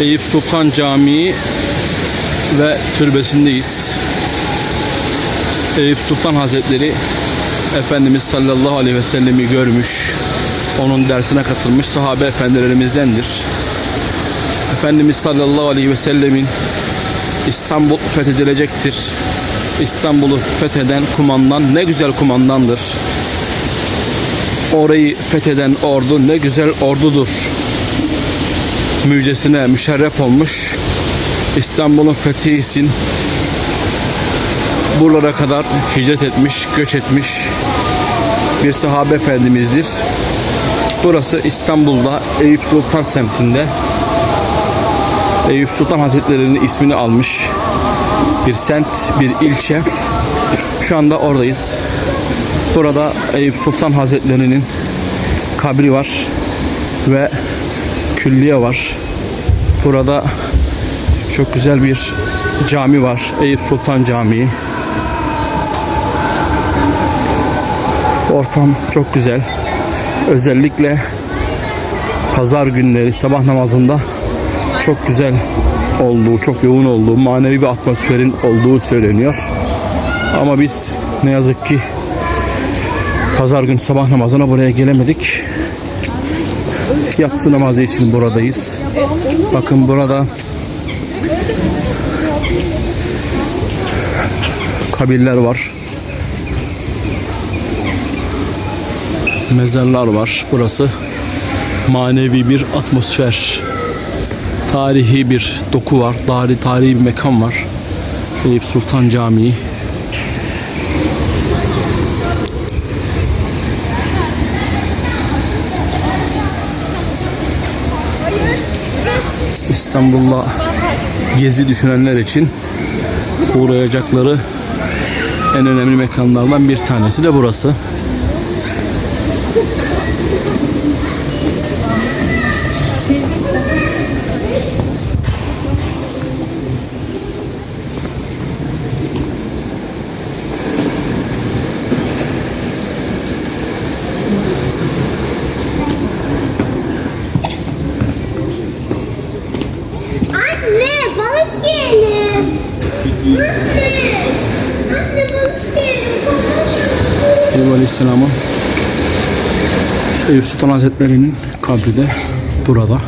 Eyüp Sultan Camii ve türbesindeyiz. Eyüp Sultan Hazretleri Efendimiz sallallahu aleyhi ve sellemi görmüş, onun dersine katılmış sahabe efendilerimizdendir. Efendimiz sallallahu aleyhi ve sellemin İstanbul fethedilecektir. İstanbul'u fetheden kumandan ne güzel kumandandır. Orayı fetheden ordu ne güzel ordudur. Müjdesine müşerref olmuş. İstanbul'un fethi için buralara kadar hicret etmiş, göç etmiş bir sahabe efendimizdir. Burası İstanbul'da Eyüp Sultan semtinde Eyüp Sultan Hazretleri'nin ismini almış bir semt, bir ilçe. Şu anda oradayız. Burada Eyüp Sultan Hazretleri'nin kabri var ve külliye var. Burada çok güzel bir cami var. Eyüp Sultan Camii. Ortam çok güzel. Özellikle pazar günleri sabah namazında çok güzel olduğu, çok yoğun olduğu, manevi bir atmosferin olduğu söyleniyor. Ama biz ne yazık ki pazar günü sabah namazına buraya gelemedik. Yatsı namazı için buradayız. Bakın burada kabirler var. Mezarlar var. Burası manevi bir atmosfer. Tarihi bir doku var. Tarihi, tarihi bir mekan var. Eyüp Sultan Camii. İstanbul'da gezi düşünenler için uğrayacakları en önemli mekanlardan bir tanesi de burası. Anne balık yiyelim. Anne. Anne balık yiyelim. Eyüp Aleyhisselam'ın Eyüp Sultan Hazretleri'nin kabri de burada. Balık